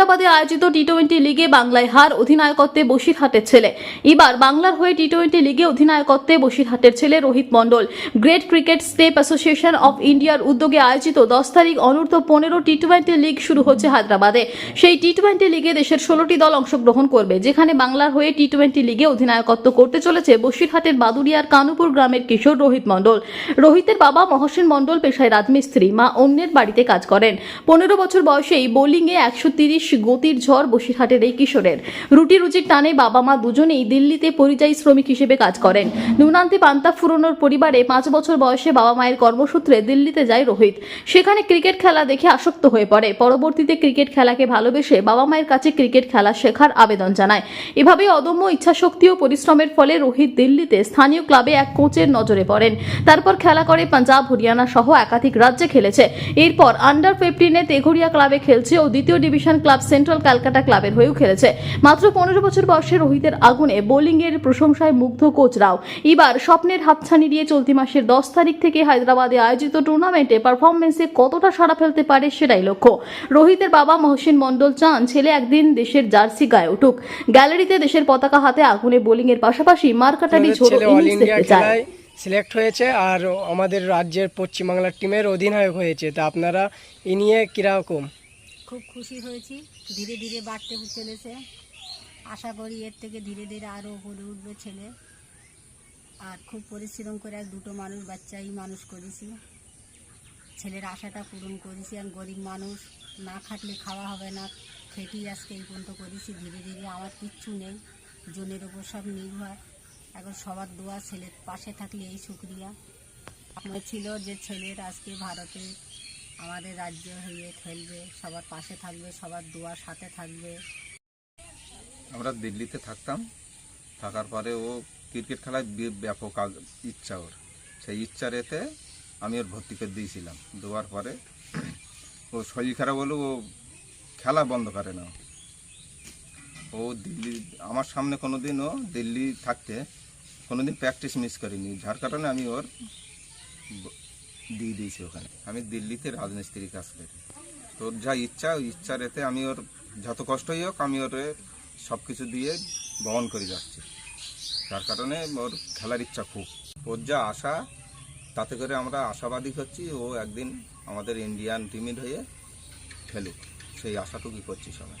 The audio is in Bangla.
হায়দ্রাবাদে আয়োজিত টি টোয়েন্টি লিগে বাংলায় হার অধিনায়কত্বে বসিরহাটের ছেলে। এবার বাংলার হয়ে টি টোয়েন্টি লিগে অধিনায়কত্বে বসিরহাটের ছেলে Rohit Mondal. Great cricket step association of ইন্ডিয়ার উদ্যোগে আয়োজিত দশ তারিখ অনূর্ধ্ব পনেরো টি টোয়েন্টি লিগ শুরু হচ্ছে হায়দ্রাবাদে। সেই টি টোয়েন্টি লিগে দেশের ষোলোটি দল অংশগ্রহণ করবে, যেখানে বাংলার হয়ে টি টোয়েন্টি লিগে অধিনায়কত্ব করতে চলেছে বসিরহাটের বাদুরিয়ার কানুপুর গ্রামের কিশোর রোহিত মণ্ডল। রোহিতের বাবা মহসেন মণ্ডল পেশায় রাজমিস্ত্রি, মা অন্যের বাড়িতে কাজ করেন। পনেরো বছর বয়সেই বোলিংয়ে একশো তিরিশ গতির ঝড় বসিরহাটের এই কিশোরের। রুটি রুচির টানে বাবা মা দুজনেই দিল্লিতে পরিযায়ী শ্রমিক হিসেবে কাজ করেন। নুনান্তে পান্তা ফুরনোর পরিবারে পাঁচ বছর বয়সে বাবা মায়ের কর্মসূত্রে দিল্লিতে যায় রোহিত। সেখানে ক্রিকেট খেলা দেখে আসক্ত হয়ে পড়ে। পরবর্তীতে ক্রিকেট খেলাকে ভালোবেসে বাবা মায়ের কাছে ক্রিকেট খেলা শেখার আবেদন জানায়। এভাবে অদম্য ইচ্ছাশক্তি ও পরিশ্রমের ফলে রোহিত দিল্লিতে স্থানীয় ক্লাবে এক কোচের নজরে পড়েন। তারপর খেলা করে পাঞ্জাব, হরিয়ানা সহ একাধিক রাজ্যে খেলেছে। এরপর আন্ডার ফিফটিনে তেঘরিয়া ক্লাবে খেলছে ও দ্বিতীয় ডিভিশন ক্লাব সেন্ট্রাল ক্যালকাটা ক্লাবের হয়েও খেলেছে। মাত্র পনেরো বছর বয়সে রোহিতের আগুনে বোলিংয়ের প্রশংসায় মুগ্ধ কোচরাও এবার স্বপ্নের হাতছানি দিয়ে চলতি মাসের দশ তারিখ থেকে হায়দ্রাবাদে আয়োজিত টুর্নামেন্টে পারফরমেন্সে কতটা সাড়া ফেলতে পারে সেটাই লক্ষ্য। রোহিতের বাবা মহসিন মণ্ডল চান ছেলে একদিন দেশের জার্সি গায়ে উঠুক। গ্যালারিতে দেশের পতাকা হাতে আগুনে বোলিংয়ের পাশাপাশি মারকাটারি ঝোড়ো ইনিংস দেখতে চায়। সিলেক্ট হয়েছে আর আমাদের রাজ্যের পশ্চিমবাংলার টিমের অধিনায়ক হয়েছে। তা আপনারা এ নিয়ে কীরকম? খুব খুশি হয়েছি। ধীরে ধীরে বাড়তে চলেছে। আশা করি এর থেকে ধীরে ধীরে আরও গড়ে উঠবে ছেলে। আর খুব পরিশ্রম করে এক দুটো মানুষ, বাচ্চাই মানুষ করেছি। ছেলের আশাটা পূরণ করেছি আর গরিব মানুষ, না খাটলে খাওয়া হবে না। খেটেই আজকে এই পর্যন্ত করেছি। ধীরে ধীরে আমার কিচ্ছু নেই। জনের ওপর সব নির্ভর। এখন সবার দোয়া ছেলের পাশে থাকলে এই শুক্রিয়া আমার ছিল যে ছেলের আজকে ভারতে আমাদের রাজ্য হয়ে খেলবে, সবার পাশে থাকবে, সবার দোয়ার সাথে থাকবে। আমরা দিল্লিতে থাকতাম, থাকার পরে ও ক্রিকেট খেলায় ব্যাপক ইচ্ছা ওর। সেই ইচ্ছা রেতে আমি ওর ভর্তি করে দিয়েছিলাম। দেওয়ার পরে ও শরীর খারাপ হলেও ও খেলা বন্ধ করে না। ও দিল্লি, আমার সামনে কোনো দিন ও দিল্লি থাকতে কোনো দিন প্র্যাকটিস মিস করিনি। যার কারণে আমি ওর দিয়ে দিয়েছি ওখানে। আমি দিল্লিতে রাজমিস্ত্রি কাজ করি। তোর যা ইচ্ছা, ওই ইচ্ছার এতে আমি ওর যত কষ্টই হোক, আমি ওর সব কিছু দিয়ে বহন করে যাচ্ছি। যার কারণে ওর খেলার ইচ্ছা খুব। ওর যা আশা, তাতে করে আমরা আশাবাদী হচ্ছি, ও একদিন আমাদের ইন্ডিয়ান টিমের হয়ে খেলুক। সেই আশাটুকুই করছি সবাই।